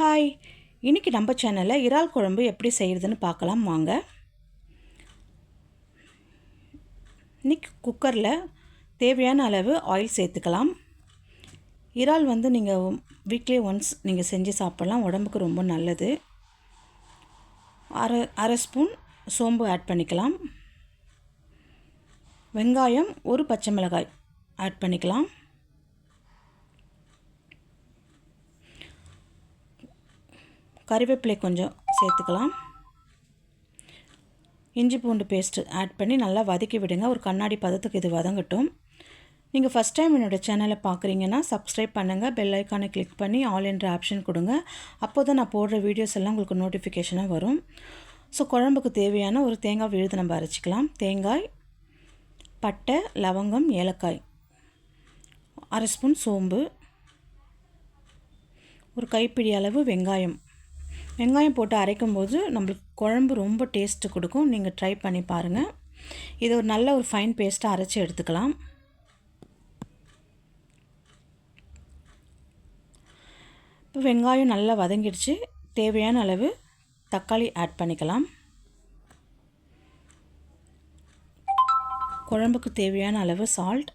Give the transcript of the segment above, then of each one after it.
Hi இன்றைக்கி நம்ம சேனலில் இறால் குழம்பு எப்படி செய்கிறதுன்னு பார்க்கலாம் வாங்க. இன்றைக்கி குக்கரில் தேவையான அளவு ஆயில் சேர்த்துக்கலாம். இறால் வந்து நீங்கள் வீக்லி ஒன்ஸ் நீங்கள் செஞ்சு சாப்பிட்லாம் உடம்புக்கு ரொம்ப நல்லது. அரை அரை ஸ்பூன் சோம்பு ஆட் பண்ணிக்கலாம். வெங்காயம் ஒரு பச்சை மிளகாய் ஆட் பண்ணிக்கலாம். கறிவேப்பிலை கொஞ்சம் சேர்த்துக்கலாம். இஞ்சி பூண்டு பேஸ்ட்டு ஆட் பண்ணி நல்லா வதக்கி விடுங்க. ஒரு கண்ணாடி பதத்துக்கு இது வதங்கட்டும். நீங்கள் ஃபஸ்ட் டைம் என்னோடய சேனலை பார்க்குறீங்கன்னா சப்ஸ்கிரைப் பண்ணுங்கள் பெல் ஐக்கானை கிளிக் பண்ணி ஆல் என்ற ஆப்ஷன் கொடுங்க. அப்போ தான் நான் போடுற வீடியோஸ் எல்லாம் உங்களுக்கு நோட்டிஃபிகேஷனாக வரும். ஸோ குழம்புக்கு தேவையான ஒரு தேங்காய் விழுது நம்ம அரைச்சிக்கலாம். தேங்காய் பட்டை லவங்கம் ஏலக்காய். அரை ஸ்பூன் சோம்பு. ஒரு கைப்பிடி அளவு வெங்காயம். வெங்காயம் போட்டு அரைக்கும் போது நம்மளுக்கு குழம்பு ரொம்ப டேஸ்ட்டு கொடுக்கும். நீங்கள் ட்ரை பண்ணி பாருங்கள் இது ஒரு நல்ல ஒரு ஃபைன் பேஸ்ட்டாக அரைச்சி எடுத்துக்கலாம். இப்போ வெங்காயம் நல்லா வதங்கிடுச்சு. தேவையான அளவு தக்காளி ஆட் பண்ணிக்கலாம். குழம்புக்கு தேவையான அளவு சால்ட்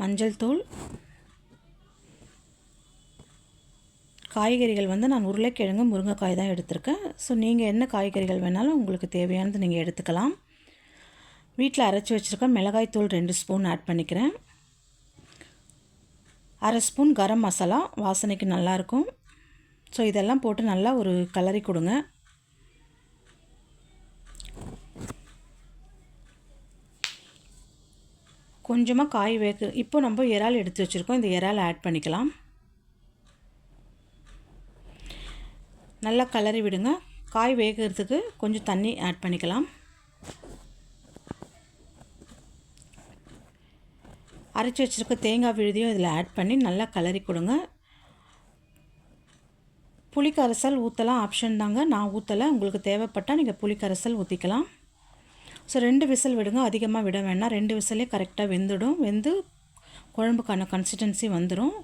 மஞ்சள் தூள் காய்கறிகள் வந்து நான் உருளைக்கிழங்கு முருங்கைக்காய் தான் எடுத்திருக்கேன். ஸோ நீங்கள் என்ன காய்கறிகள் வேணாலும் உங்களுக்கு தேவையானது நீங்கள் எடுத்துக்கலாம். வீட்டில் அரைச்சி வச்சுருக்க மிளகாய் தூள் ரெண்டு ஸ்பூன் ஆட் பண்ணிக்கிறேன். அரை ஸ்பூன் கரம் மசாலா வாசனைக்கு நல்லாயிருக்கும் ஸோ இதெல்லாம் போட்டு நல்லா ஒரு கலரி கொடுங்க. கொஞ்சமாக காய் வேக இப்போ நம்ம இறால் எடுத்து வச்சுருக்கோம். இந்த இறால் ஆட் பண்ணிக்கலாம். நல்லா கலரி விடுங்க. காய் வேகிறதுக்கு கொஞ்சம் தண்ணி ஆட் பண்ணிக்கலாம். அரைச்சி வச்சுருக்க தேங்காய் விழுதியும் இதில் ஆட் பண்ணி நல்லா கலரி கொடுங்க. புளிக்கரைசல் ஊற்றலாம் ஆப்ஷன் தாங்க. நான் ஊற்றலை உங்களுக்கு தேவைப்பட்டால் நீங்கள் புளிக்கரைசல் ஊற்றிக்கலாம் ஸோ ரெண்டு விசில் விடுங்க. அதிகமாக விட வேணாம் ரெண்டு விசிலே கரெக்டாக வெந்துடும். வெந்து குழம்புக்கான கன்சிஸ்டன்சி வந்துடும்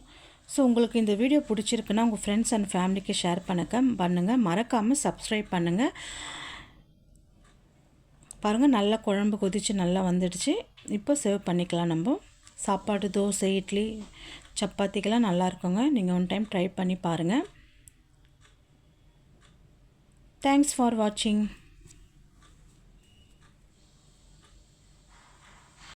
ஸோ உங்களுக்கு இந்த வீடியோ பிடிச்சிருக்குன்னா உங்கள் ஃப்ரெண்ட்ஸ் அண்ட் ஃபேமிலிக்கு ஷேர் பண்ணக்க பண்ணுங்கள் மறக்காமல் சப்ஸ்கிரைப் பண்ணுங்கள் பாருங்கள் நல்லா குழம்பு கொதித்து நல்லா வந்துடுச்சு. இப்போ சேவ் பண்ணிக்கலாம் நம்ம. சாப்பாடு தோசை இட்லி சப்பாத்திக்கெல்லாம் நல்லா இருக்குங்க. நீங்கள் ஒன் டைம் ட்ரை பண்ணி பாருங்கள் தேங்க்ஸ் ஃபார் வாட்சிங்